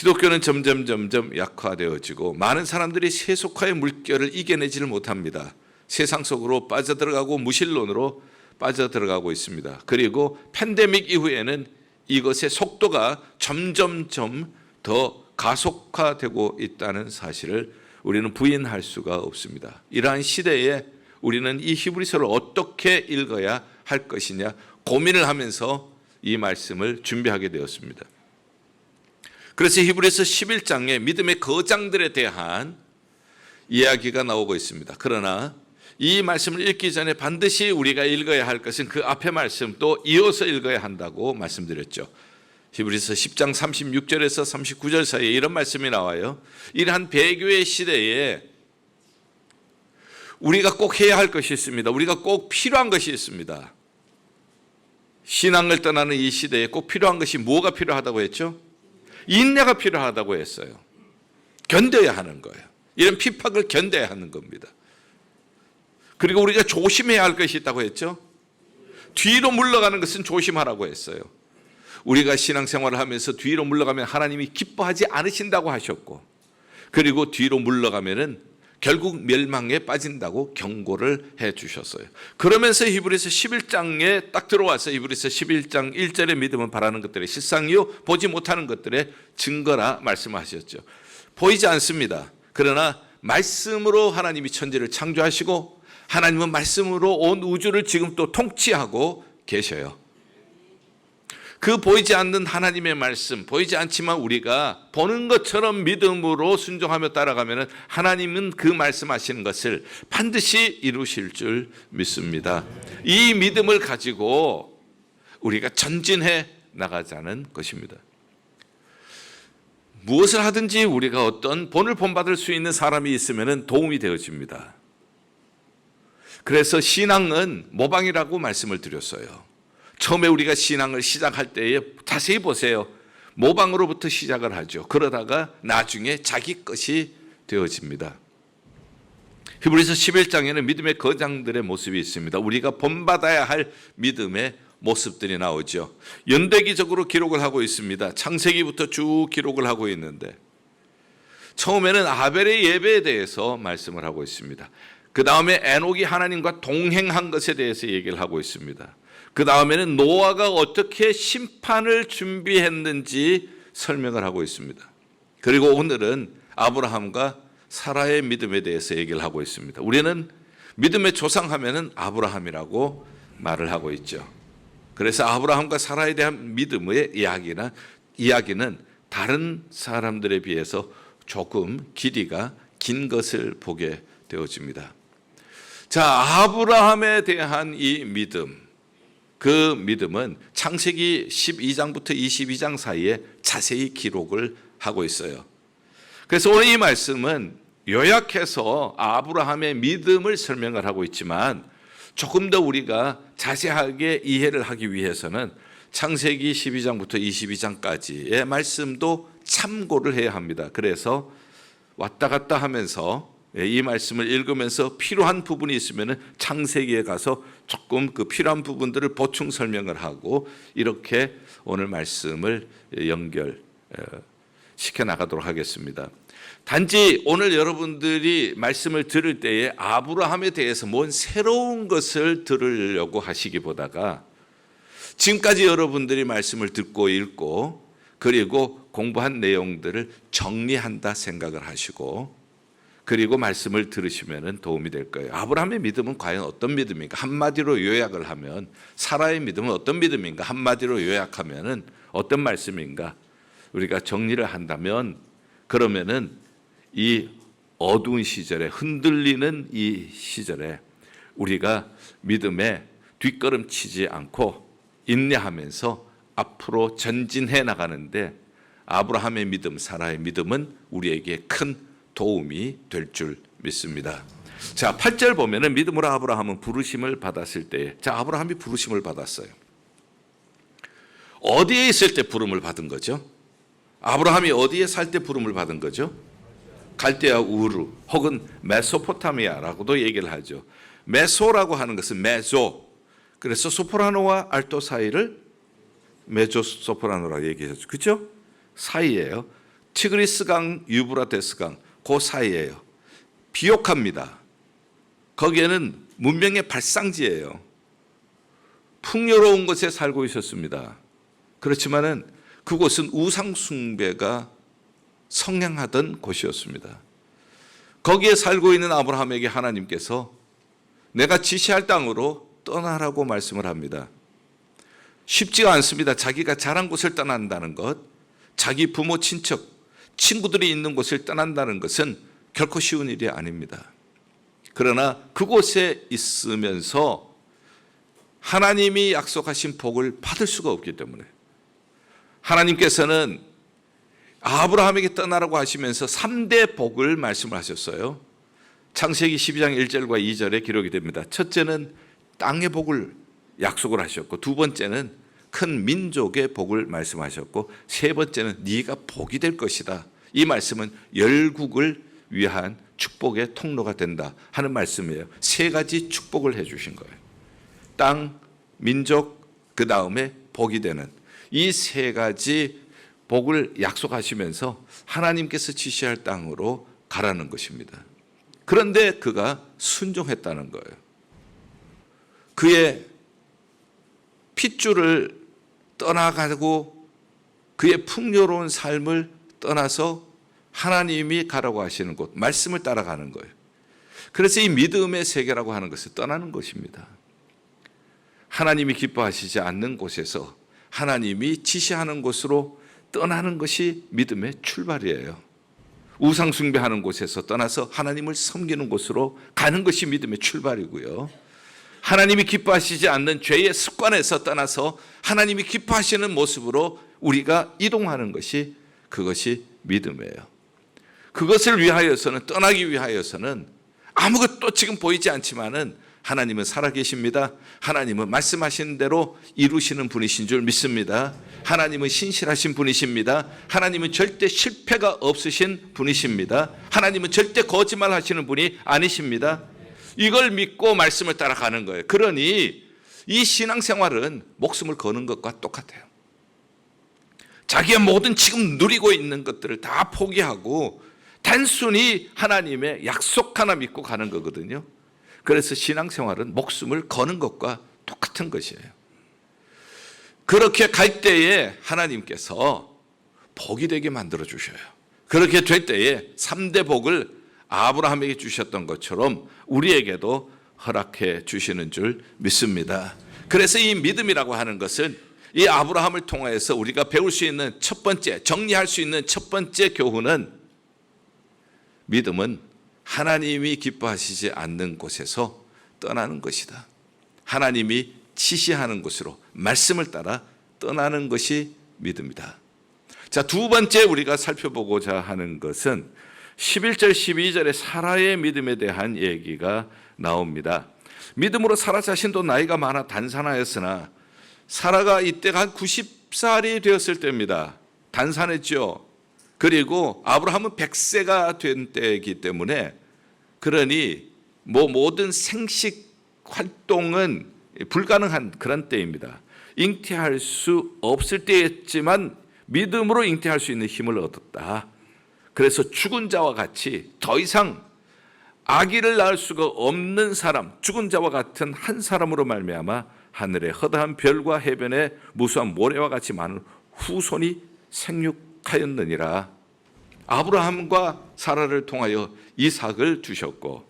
기독교는 점점 점점 약화되어지고 많은 사람들이 세속화의 물결을 이겨내지를 못합니다. 세상 속으로 빠져들어가고 무신론으로 빠져들어가고 있습니다. 그리고 팬데믹 이후에는 이것의 속도가 점점점 더 가속화되고 있다는 사실을 우리는 부인할 수가 없습니다. 이러한 시대에 우리는 이 히브리서를 어떻게 읽어야 할 것이냐 고민을 하면서 이 말씀을 준비하게 되었습니다. 그래서 히브리서 11장에 믿음의 거장들에 대한 이야기가 나오고 있습니다. 그러나 이 말씀을 읽기 전에 반드시 우리가 읽어야 할 것은 그 앞의 말씀 또 이어서 읽어야 한다고 말씀드렸죠. 히브리서 10장 36절에서 39절 사이에 이런 말씀이 나와요. 이러한 배교의 시대에 우리가 꼭 해야 할 것이 있습니다. 우리가 꼭 필요한 것이 있습니다. 신앙을 떠나는 이 시대에 꼭 필요한 것이 뭐가 필요하다고 했죠? 인내가 필요하다고 했어요. 견뎌야 하는 거예요. 이런 핍박을 견뎌야 하는 겁니다. 그리고 우리가 조심해야 할 것이 있다고 했죠? 뒤로 물러가는 것은 조심하라고 했어요. 우리가 신앙생활을 하면서 뒤로 물러가면 하나님이 기뻐하지 않으신다고 하셨고, 그리고 뒤로 물러가면은 결국 멸망에 빠진다고 경고를 해 주셨어요. 그러면서 히브리서 11장에 딱 들어와서 히브리서 11장 1절의 믿음은 바라는 것들의 실상이요 보지 못하는 것들의 증거라 말씀하셨죠. 보이지 않습니다. 그러나 말씀으로 하나님이 천지를 창조하시고 하나님은 말씀으로 온 우주를 지금 또 통치하고 계셔요. 그 보이지 않는 하나님의 말씀, 보이지 않지만 우리가 보는 것처럼 믿음으로 순종하며 따라가면 하나님은 그 말씀하시는 것을 반드시 이루실 줄 믿습니다. 이 믿음을 가지고 우리가 전진해 나가자는 것입니다. 무엇을 하든지 우리가 어떤 본을 본받을 수 있는 사람이 있으면 도움이 되어집니다. 그래서 신앙은 모방이라고 말씀을 드렸어요. 처음에 우리가 신앙을 시작할 때에 자세히 보세요. 모방으로부터 시작을 하죠. 그러다가 나중에 자기 것이 되어집니다. 히브리서 11장에는 믿음의 거장들의 모습이 있습니다. 우리가 본받아야 할 믿음의 모습들이 나오죠. 연대기적으로 기록을 하고 있습니다. 창세기부터 쭉 기록을 하고 있는데 처음에는 아벨의 예배에 대해서 말씀을 하고 있습니다. 그 다음에 에녹이 하나님과 동행한 것에 대해서 얘기를 하고 있습니다. 그 다음에는 노아가 어떻게 심판을 준비했는지 설명을 하고 있습니다. 그리고 오늘은 아브라함과 사라의 믿음에 대해서 얘기를 하고 있습니다. 우리는 믿음의 조상 하면은 아브라함이라고 말을 하고 있죠. 그래서 아브라함과 사라에 대한 믿음의 이야기나 이야기는 다른 사람들에 비해서 조금 길이가 긴 것을 보게 되어집니다. 자, 아브라함에 대한 이 믿음, 그 믿음은 창세기 12장부터 22장 사이에 자세히 기록을 하고 있어요. 그래서 오늘 이 말씀은 요약해서 아브라함의 믿음을 설명을 하고 있지만 조금 더 우리가 자세하게 이해를 하기 위해서는 창세기 12장부터 22장까지의 말씀도 참고를 해야 합니다. 그래서 왔다 갔다 하면서 이 말씀을 읽으면서 필요한 부분이 있으면 창세기에 가서 조금 그 필요한 부분들을 보충 설명을 하고 이렇게 오늘 말씀을 연결 시켜 나가도록 하겠습니다. 단지 오늘 여러분들이 말씀을 들을 때에 아브라함에 대해서 뭔 새로운 것을 들으려고 하시기보다가 지금까지 여러분들이 말씀을 듣고 읽고 그리고 공부한 내용들을 정리한다 생각을 하시고 그리고 말씀을 들으시면 도움이 될 거예요. 아브라함의 믿음은 과연 어떤 믿음인가? 한마디로 요약을 하면 사라의 믿음은 어떤 믿음인가? 한마디로 요약하면은 어떤 말씀인가? 우리가 정리를 한다면 그러면은 이 어두운 시절에 흔들리는 이 시절에 우리가 믿음에 뒷걸음치지 않고 인내하면서 앞으로 전진해 나가는데 아브라함의 믿음, 사라의 믿음은 우리에게 큰 도움이 될 줄 믿습니다. 자, 8절 보면은 믿음으로 아브라함은 부르심을 받았을 때, 자, 아브라함이 부르심을 받았어요. 어디에 있을 때 부름을 받은 거죠? 아브라함이 어디에 살 때 부름을 받은 거죠? 갈대아 우르 혹은 메소포타미아라고도 얘기를 하죠. 메소라고 하는 것은 메조. 그래서 소프라노와 알토 사이를 메조 소프라노라고 얘기하죠. 그렇죠? 사이예요. 티그리스강, 유브라데스강 그 사이예요. 비옥합니다. 거기에는 문명의 발상지예요. 풍요로운 곳에 살고 있었습니다. 그렇지만은 그곳은 우상 숭배가 성행하던 곳이었습니다. 거기에 살고 있는 아브라함에게 하나님께서 내가 지시할 땅으로 떠나라고 말씀을 합니다. 쉽지가 않습니다. 자기가 자란 곳을 떠난다는 것, 자기 부모, 친척, 친구들이 있는 곳을 떠난다는 것은 결코 쉬운 일이 아닙니다. 그러나 그곳에 있으면서 하나님이 약속하신 복을 받을 수가 없기 때문에 하나님께서는 아브라함에게 떠나라고 하시면서 3대 복을 말씀을 하셨어요. 창세기 12장 1절과 2절에 기록이 됩니다. 첫째는 땅의 복을 약속을 하셨고 두 번째는 큰 민족의 복을 말씀하셨고 세 번째는 네가 복이 될 것이다. 이 말씀은 열국을 위한 축복의 통로가 된다 하는 말씀이에요. 세 가지 축복을 해 주신 거예요. 땅, 민족, 그 다음에 복이 되는 이 세 가지 복을 약속하시면서 하나님께서 지시할 땅으로 가라는 것입니다. 그런데 그가 순종했다는 거예요. 그의 핏줄을 떠나가고 그의 풍요로운 삶을 떠나서 하나님이 가라고 하시는 곳, 말씀을 따라가는 거예요. 그래서 이 믿음의 세계라고 하는 것을 떠나는 것입니다. 하나님이 기뻐하시지 않는 곳에서 하나님이 지시하는 곳으로 떠나는 것이 믿음의 출발이에요. 우상숭배하는 곳에서 떠나서 하나님을 섬기는 곳으로 가는 것이 믿음의 출발이고요. 하나님이 기뻐하시지 않는 죄의 습관에서 떠나서 하나님이 기뻐하시는 모습으로 우리가 이동하는 것이 그것이 믿음이에요. 그것을 위하여서는 떠나기 위하여서는 아무것도 지금 보이지 않지만은 하나님은 살아계십니다. 하나님은 말씀하신 대로 이루시는 분이신 줄 믿습니다. 하나님은 신실하신 분이십니다. 하나님은 절대 실패가 없으신 분이십니다. 하나님은 절대 거짓말 하시는 분이 아니십니다. 이걸 믿고 말씀을 따라가는 거예요. 그러니 이 신앙생활은 목숨을 거는 것과 똑같아요. 자기의 모든 지금 누리고 있는 것들을 다 포기하고 단순히 하나님의 약속 하나 믿고 가는 거거든요. 그래서 신앙생활은 목숨을 거는 것과 똑같은 것이에요. 그렇게 갈 때에 하나님께서 복이 되게 만들어 주셔요. 그렇게 될 때에 3대 복을 아브라함에게 주셨던 것처럼 우리에게도 허락해 주시는 줄 믿습니다. 그래서 이 믿음이라고 하는 것은 이 아브라함을 통해서 우리가 배울 수 있는 첫 번째, 정리할 수 있는 첫 번째 교훈은 믿음은 하나님이 기뻐하시지 않는 곳에서 떠나는 것이다. 하나님이 지시하는 곳으로 말씀을 따라 떠나는 것이 믿음이다. 자, 두 번째 우리가 살펴보고자 하는 것은 11절 12절에 사라의 믿음에 대한 얘기가 나옵니다. 믿음으로 사라 자신도 나이가 많아 단산하였으나 사라가 이때가 한 90살이 되었을 때입니다. 단산했죠. 그리고 아브라함은 100세가 된 때이기 때문에 그러니 뭐 모든 생식 활동은 불가능한 그런 때입니다. 잉태할 수 없을 때였지만 믿음으로 잉태할 수 있는 힘을 얻었다. 그래서 죽은 자와 같이 더 이상 아기를 낳을 수가 없는 사람, 죽은 자와 같은 한 사람으로 말미암아 하늘의 허다한 별과 해변의 무수한 모래와 같이 많은 후손이 생육하였느니라. 아브라함과 사라를 통하여 이삭을 주셨고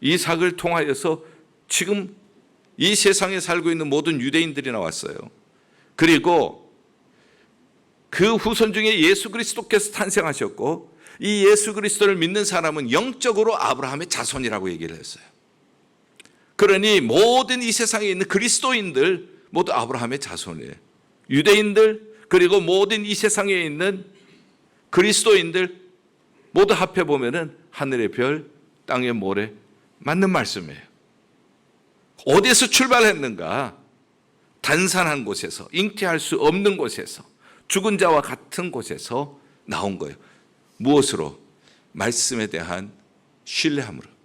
이삭을 통하여서 지금 이 세상에 살고 있는 모든 유대인들이 나왔어요. 그리고 그 후손 중에 예수 그리스도께서 탄생하셨고 이 예수 그리스도를 믿는 사람은 영적으로 아브라함의 자손이라고 얘기를 했어요. 그러니 모든 이 세상에 있는 그리스도인들 모두 아브라함의 자손이에요. 유대인들 그리고 모든 이 세상에 있는 그리스도인들 모두 합해 보면은 하늘의 별, 땅의 모래 맞는 말씀이에요. 어디에서 출발했는가? 단산한 곳에서 잉태할 수 없는 곳에서 죽은 자와 같은 곳에서 나온 거예요. 무엇으로? 말씀에 대한 신뢰함으로.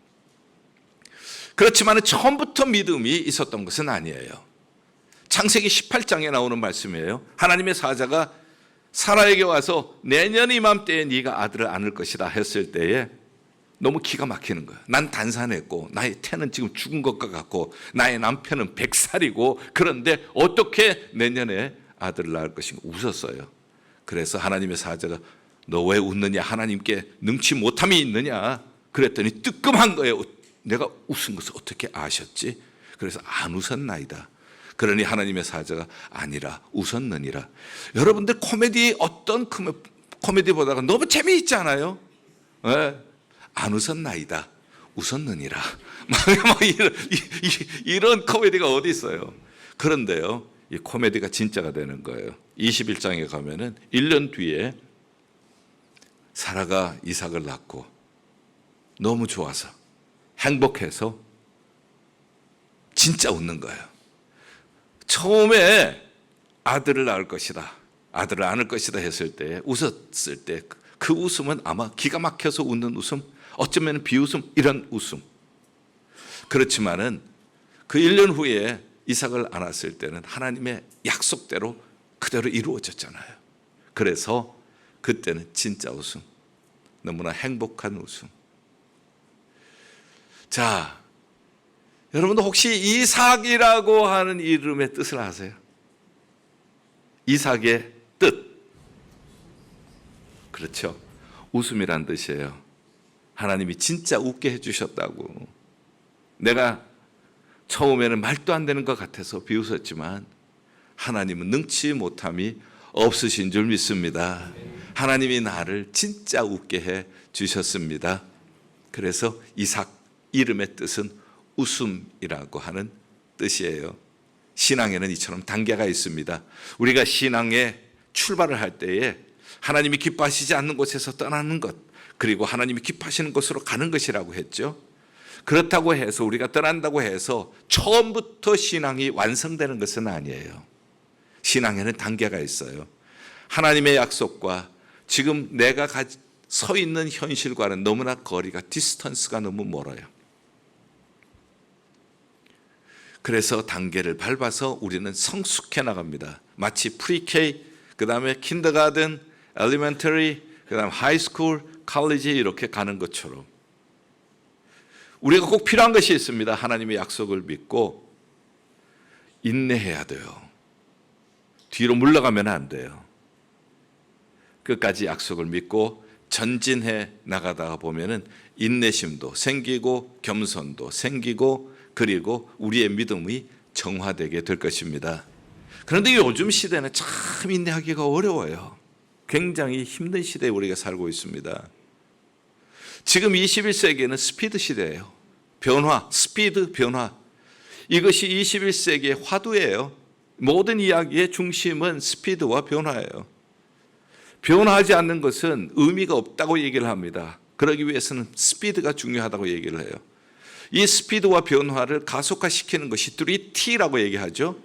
그렇지만 처음부터 믿음이 있었던 것은 아니에요. 창세기 18장에 나오는 말씀이에요. 하나님의 사자가 사라에게 와서 내년 이맘때에 네가 아들을 안을 것이다 했을 때에 너무 기가 막히는 거야. 난 단산했고 나의 태는 지금 죽은 것과 같고 나의 남편은 백살이고 그런데 어떻게 내년에 아들을 낳을 것인가 웃었어요. 그래서 하나님의 사자가 너 왜 웃느냐 하나님께 능치 못함이 있느냐 그랬더니 뜨끔한 거예요. 내가 웃은 것을 어떻게 아셨지? 그래서 안 웃었나이다. 그러니 하나님의 사자가 아니라 웃었느니라. 여러분들 코미디 어떤 코메- 코미디 보다가 너무 재미있잖아요. 예. 안 웃었나이다. 웃었느니라. 막 이런, 이런 코미디가 어디 있어요? 그런데요, 이 코미디가 진짜가 되는 거예요. 21장에 가면은 1년 뒤에 사라가 이삭을 낳고 너무 좋아서 행복해서 진짜 웃는 거예요. 처음에 아들을 낳을 것이다. 아들을 안을 것이다 했을 때 웃었을 때 그 웃음은 아마 기가 막혀서 웃는 웃음, 어쩌면 비웃음 이런 웃음. 그렇지만은 그 1년 후에 이삭을 안았을 때는 하나님의 약속대로 그대로 이루어졌잖아요. 그래서 그때는 진짜 웃음. 너무나 행복한 웃음. 자, 여러분도 혹시 이삭이라고 하는 이름의 뜻을 아세요? 이삭의 뜻. 그렇죠. 웃음이란 뜻이에요. 하나님이 진짜 웃게 해주셨다고. 내가 처음에는 말도 안 되는 것 같아서 비웃었지만 하나님은 능치 못함이 없으신 줄 믿습니다. 하나님이 나를 진짜 웃게 해 주셨습니다. 그래서 이삭 이름의 뜻은 웃음이라고 하는 뜻이에요. 신앙에는 이처럼 단계가 있습니다. 우리가 신앙에 출발을 할 때에 하나님이 기뻐하시지 않는 곳에서 떠나는 것, 그리고 하나님이 기뻐하시는 곳으로 가는 것이라고 했죠. 그렇다고 해서 우리가 떠난다고 해서 처음부터 신앙이 완성되는 것은 아니에요. 신앙에는 단계가 있어요. 하나님의 약속과 지금 내가 가- 서 있는 현실과는 너무나 거리가 디스턴스가 너무 멀어요. 그래서 단계를 밟아서 우리는 성숙해 나갑니다. 마치 프리케이, 그 다음에 킨더가든, 엘리멘터리, 그 다음 하이스쿨, 칼리지 이렇게 가는 것처럼 우리가 꼭 필요한 것이 있습니다. 하나님의 약속을 믿고 인내해야 돼요. 뒤로 물러가면 안 돼요. 끝까지 약속을 믿고 전진해 나가다가 보면은 인내심도 생기고 겸손도 생기고 그리고 우리의 믿음이 정화되게 될 것입니다. 그런데 요즘 시대는 참 인내하기가 어려워요. 굉장히 힘든 시대에 우리가 살고 있습니다. 지금 21세기에는 스피드 시대예요. 변화, 스피드 변화. 이것이 21세기의 화두예요. 모든 이야기의 중심은 스피드와 변화예요. 변화하지 않는 것은 의미가 없다고 얘기를 합니다. 그러기 위해서는 스피드가 중요하다고 얘기를 해요. 이 스피드와 변화를 가속화시키는 것이 3T라고 얘기하죠.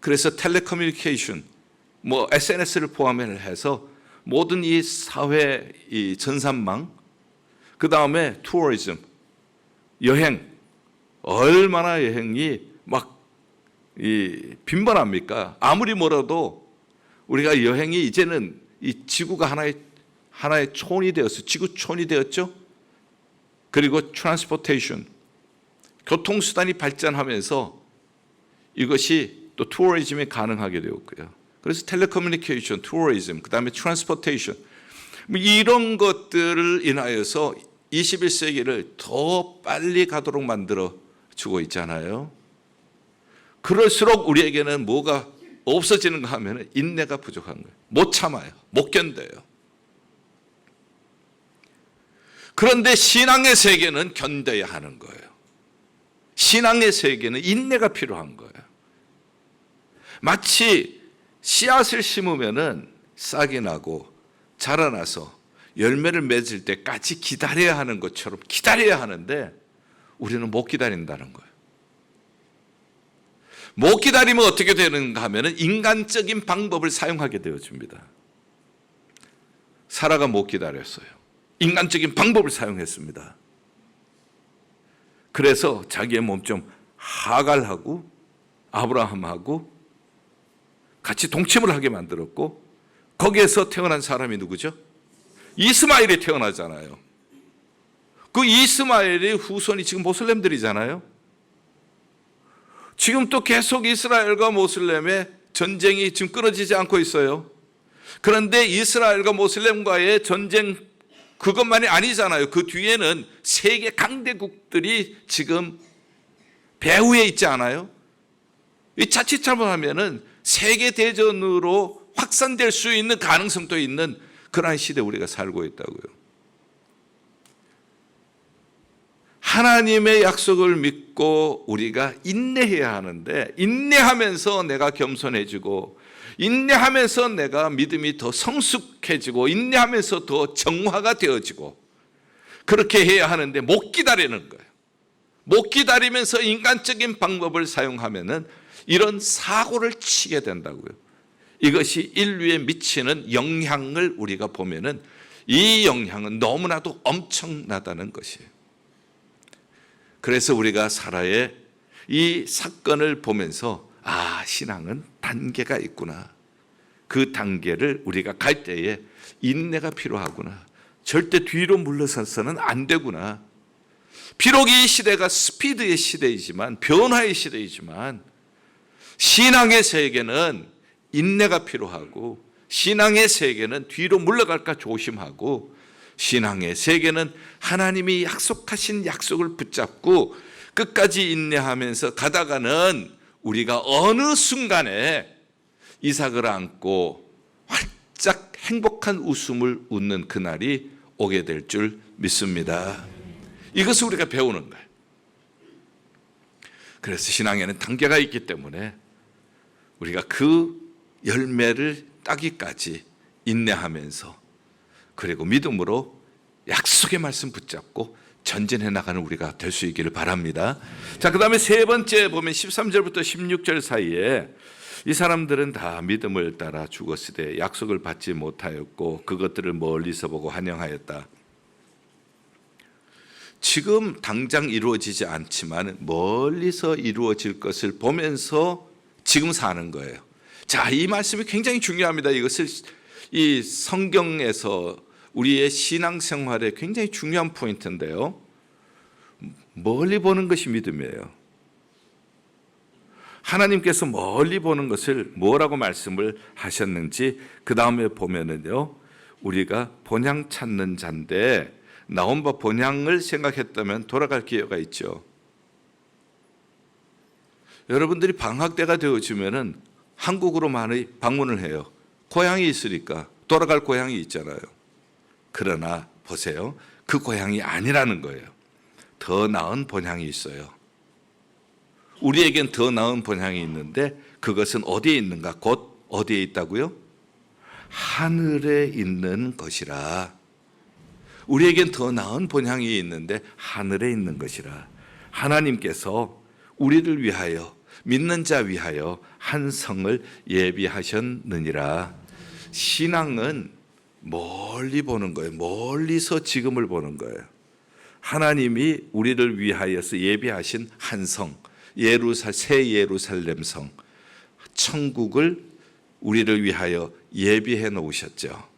그래서 텔레커뮤니케이션, 뭐 SNS를 포함해서 모든 이 사회 이 전산망, 그 다음에 투어리즘, 여행, 얼마나 여행이 막 이 빈번합니까? 아무리 멀어도 우리가 여행이 이제는 이 지구가 하나의 하나의 촌이 되었어. 지구촌이 되었죠. 그리고 트랜스포테이션 교통 수단이 발전하면서 이것이 또 투어리즘이 가능하게 되었고요. 그래서 텔레커뮤니케이션, 투어리즘, 그 다음에 트랜스포테이션 뭐 이런 것들을 인하여서 21세기를 더 빨리 가도록 만들어 주고 있잖아요. 그럴수록 우리에게는 뭐가 없어지는가 하면 인내가 부족한 거예요. 못 참아요. 못 견뎌요. 그런데 신앙의 세계는 견뎌야 하는 거예요. 신앙의 세계는 인내가 필요한 거예요. 마치 씨앗을 심으면은 싹이 나고 자라나서 열매를 맺을 때까지 기다려야 하는 것처럼 기다려야 하는데 우리는 못 기다린다는 거예요. 못 기다리면 어떻게 되는가 하면은 인간적인 방법을 사용하게 되어집니다. 사라가 못 기다렸어요. 인간적인 방법을 사용했습니다. 그래서 자기의 몸 좀 하갈하고 아브라함하고 같이 동침을 하게 만들었고 거기에서 태어난 사람이 누구죠? 이스마엘이 태어나잖아요. 그 이스마엘의 후손이 지금 모슬렘들이잖아요. 지금 또 계속 이스라엘과 모슬렘의 전쟁이 지금 끊어지지 않고 있어요. 그런데 이스라엘과 모슬렘과의 전쟁 그것만이 아니잖아요. 그 뒤에는 세계 강대국들이 지금 배후에 있지 않아요? 이 자칫 잘못하면은 세계 대전으로 확산될 수 있는 가능성도 있는 그러한 시대 우리가 살고 있다고요. 하나님의 약속을 믿고 우리가 인내해야 하는데 인내하면서 내가 겸손해지고 인내하면서 내가 믿음이 더 성숙해지고 인내하면서 더 정화가 되어지고 그렇게 해야 하는데 못 기다리는 거예요. 못 기다리면서 인간적인 방법을 사용하면은 이런 사고를 치게 된다고요. 이것이 인류에 미치는 영향을 우리가 보면은 이 영향은 너무나도 엄청나다는 것이에요. 그래서 우리가 사라의 이 사건을 보면서 아, 신앙은 단계가 있구나. 그 단계를 우리가 갈 때에 인내가 필요하구나. 절대 뒤로 물러서서는 안 되구나. 비록 이 시대가 스피드의 시대이지만 변화의 시대이지만 신앙의 세계는 인내가 필요하고 신앙의 세계는 뒤로 물러갈까 조심하고 신앙의 세계는 하나님이 약속하신 약속을 붙잡고 끝까지 인내하면서 가다가는 우리가 어느 순간에 이삭을 안고 활짝 행복한 웃음을 웃는 그날이 오게 될 줄 믿습니다. 이것을 우리가 배우는 거예요. 그래서 신앙에는 단계가 있기 때문에 우리가 그 열매를 따기까지 인내하면서 그리고 믿음으로 약속의 말씀 붙잡고 전진해 나가는 우리가 될 수 있기를 바랍니다. 자, 그 다음에 세 번째 보면 13절부터 16절 사이에 이 사람들은 다 믿음을 따라 죽었으되 약속을 받지 못하였고 그것들을 멀리서 보고 환영하였다. 지금 당장 이루어지지 않지만 멀리서 이루어질 것을 보면서 지금 사는 거예요. 자, 이 말씀이 굉장히 중요합니다. 이것을 이 성경에서 우리의 신앙생활에 굉장히 중요한 포인트인데요. 멀리 보는 것이 믿음이에요. 하나님께서 멀리 보는 것을 뭐라고 말씀을 하셨는지 그 다음에 보면은요, 우리가 본향 찾는 자인데 나온 바 본향을 생각했다면 돌아갈 기회가 있죠. 여러분들이 방학 때가 되어지면은 한국으로 많이 방문을 해요. 고향이 있으니까 돌아갈 고향이 있잖아요. 그러나 보세요. 그 고향이 아니라는 거예요. 더 나은 본향이 있어요. 우리에겐 더 나은 본향이 있는데 그것은 어디에 있는가? 곧 어디에 있다고요? 하늘에 있는 것이라. 우리에겐 더 나은 본향이 있는데 하늘에 있는 것이라. 하나님께서 우리를 위하여 믿는 자 위하여 한 성을 예비하셨느니라. 신앙은 멀리 보는 거예요. 멀리서 지금을 보는 거예요. 하나님이 우리를 위하여서 예비하신 한 성, 예루살 새 예루살렘 성, 천국을 우리를 위하여 예비해 놓으셨죠.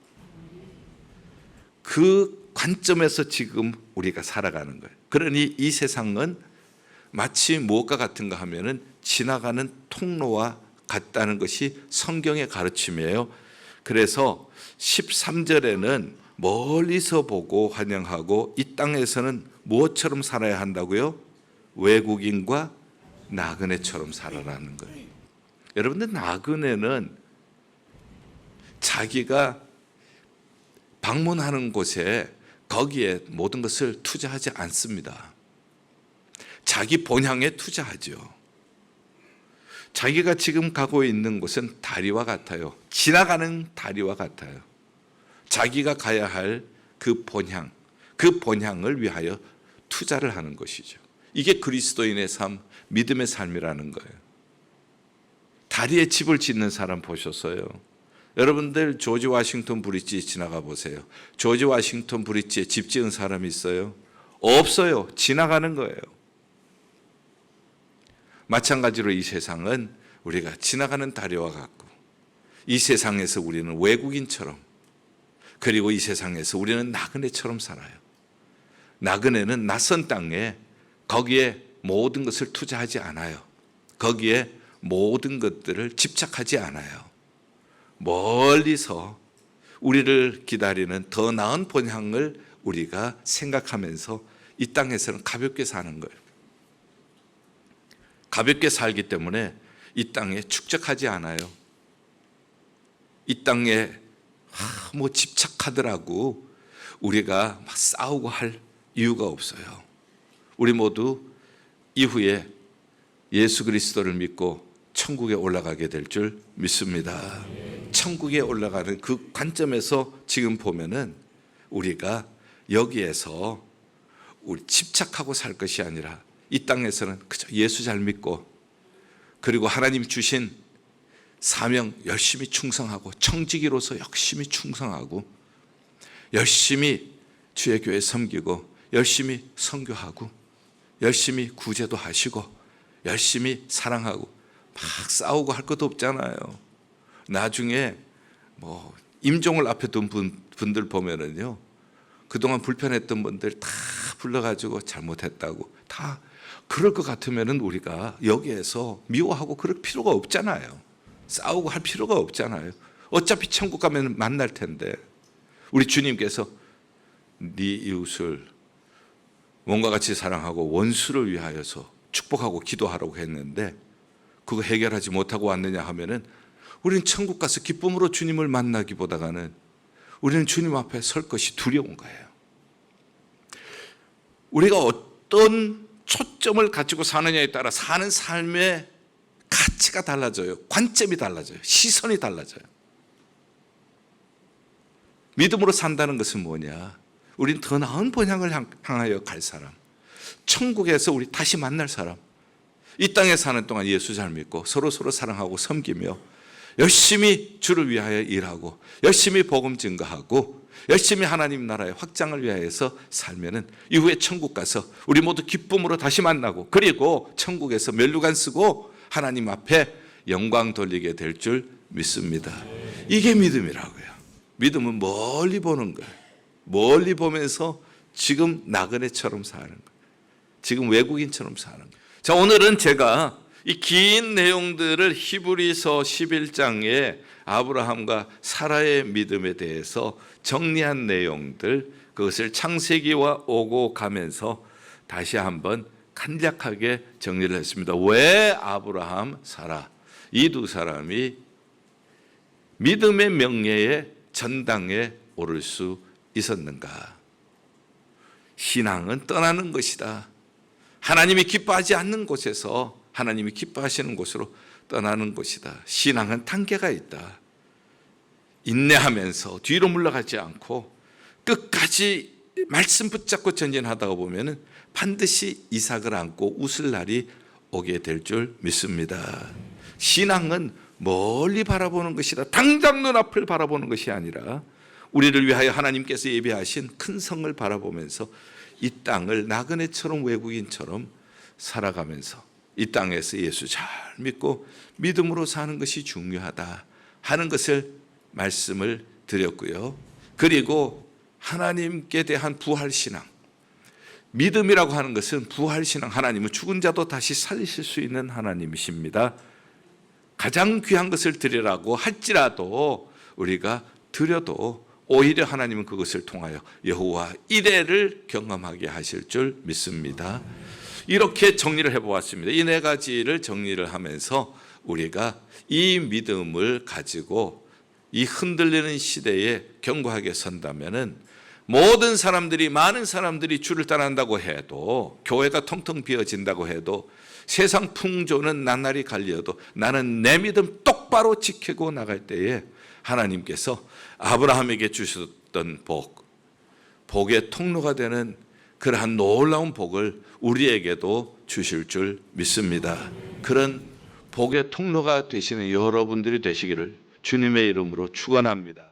그 관점에서 지금 우리가 살아가는 거예요. 그러니 이 세상은 마치 무엇과 같은가 하면은 지나가는 통로와 같다는 것이 성경의 가르침이에요. 그래서 13절에는 멀리서 보고 환영하고 이 땅에서는 무엇처럼 살아야 한다고요? 외국인과 나그네처럼 살아라는 거예요. 여러분들 나그네는 자기가 방문하는 곳에 거기에 모든 것을 투자하지 않습니다. 자기 본향에 투자하죠. 자기가 지금 가고 있는 곳은 다리와 같아요. 지나가는 다리와 같아요. 자기가 가야 할 그 본향, 그 본향을 위하여 투자를 하는 것이죠. 이게 그리스도인의 삶, 믿음의 삶이라는 거예요. 다리에 집을 짓는 사람 보셨어요? 여러분들 조지 워싱턴 브릿지 지나가 보세요. 조지 워싱턴 브릿지에 집 지은 사람이 있어요? 없어요. 지나가는 거예요. 마찬가지로 이 세상은 우리가 지나가는 다리와 같고 이 세상에서 우리는 외국인처럼 그리고 이 세상에서 우리는 나그네처럼 살아요. 나그네는 낯선 땅에 거기에 모든 것을 투자하지 않아요. 거기에 모든 것들을 집착하지 않아요. 멀리서 우리를 기다리는 더 나은 본향을 우리가 생각하면서 이 땅에서는 가볍게 사는 거예요. 가볍게 살기 때문에 이 땅에 축적하지 않아요. 이 땅에 아, 뭐 집착하더라고 우리가 막 싸우고 할 이유가 없어요. 우리 모두 이후에 예수 그리스도를 믿고 천국에 올라가게 될 줄 믿습니다. 천국에 올라가는 그 관점에서 지금 보면은 우리가 여기에서 우리 집착하고 살 것이 아니라 이 땅에서는 그저 예수 잘 믿고 그리고 하나님 주신 사명 열심히 충성하고 청지기로서 열심히 충성하고 열심히 주의 교회 섬기고 열심히 선교하고 열심히 구제도 하시고 열심히 사랑하고 막 싸우고 할 것도 없잖아요. 나중에 뭐 임종을 앞에 둔 분, 분들 보면은요. 그동안 불편했던 분들 다 불러가지고 잘못했다고 다 그럴 것 같으면은 우리가 여기에서 미워하고 그럴 필요가 없잖아요. 싸우고 할 필요가 없잖아요. 어차피 천국 가면 만날 텐데 우리 주님께서 네 이웃을 몸과 같이 사랑하고 원수를 위하여서 축복하고 기도하라고 했는데 그거 해결하지 못하고 왔느냐 하면은 우리는 천국 가서 기쁨으로 주님을 만나기보다가는 우리는 주님 앞에 설 것이 두려운 거예요. 우리가 어떤 초점을 가지고 사느냐에 따라 사는 삶의 가치가 달라져요. 관점이 달라져요. 시선이 달라져요. 믿음으로 산다는 것은 뭐냐? 우린 더 나은 본향을 향- 향하여 갈 사람. 천국에서 우리 다시 만날 사람. 이 땅에 사는 동안 예수 잘 믿고 서로 서로 사랑하고 섬기며 열심히 주를 위하여 일하고 열심히 복음 증거하고 열심히 하나님 나라의 확장을 위하여서 살면은 이후에 천국 가서 우리 모두 기쁨으로 다시 만나고 그리고 천국에서 멸류관 쓰고 하나님 앞에 영광 돌리게 될 줄 믿습니다. 이게 믿음이라고요. 믿음은 멀리 보는 거예요. 멀리 보면서 지금 나그네처럼 사는 거예요. 지금 외국인처럼 사는 거예요. 자, 오늘은 제가 이 긴 내용들을 히브리서 11장에 아브라함과 사라의 믿음에 대해서 정리한 내용들 그것을 창세기와 오고 가면서 다시 한번 간략하게 정리를 했습니다. 왜 아브라함, 사라 이 두 사람이 믿음의 명예의 전당에 오를 수 있었는가? 신앙은 떠나는 것이다. 하나님이 기뻐하지 않는 곳에서 하나님이 기뻐하시는 곳으로 떠나는 것이다. 신앙은 단계가 있다. 인내하면서 뒤로 물러가지 않고 끝까지 말씀 붙잡고 전진하다가 보면은 반드시 이삭을 안고 웃을 날이 오게 될 줄 믿습니다. 신앙은 멀리 바라보는 것이다. 당장 눈앞을 바라보는 것이 아니라 우리를 위하여 하나님께서 예비하신 큰 성을 바라보면서 이 땅을 나그네처럼 외국인처럼 살아가면서 이 땅에서 예수 잘 믿고 믿음으로 사는 것이 중요하다 하는 것을 말씀을 드렸고요. 그리고 하나님께 대한 부활 신앙. 믿음이라고 하는 것은 부활 신앙. 하나님은 죽은 자도 다시 살리실 수 있는 하나님이십니다. 가장 귀한 것을 드리라고 할지라도 우리가 드려도 오히려 하나님은 그것을 통하여 여호와 이레를 경험하게 하실 줄 믿습니다. 이렇게 정리를 해보았습니다. 이 네 가지를 정리를 하면서 우리가 이 믿음을 가지고 이 흔들리는 시대에 견고하게 선다면은 모든 사람들이 많은 사람들이 주를 따른다고 해도 교회가 텅텅 비어진다고 해도 세상 풍조는 나날이 갈려도 나는 내 믿음 똑바로 지키고 나갈 때에 하나님께서 아브라함에게 주셨던 복, 복의 통로가 되는 그러한 놀라운 복을 우리에게도 주실 줄 믿습니다. 그런 복의 통로가 되시는 여러분들이 되시기를 주님의 이름으로 축원합니다.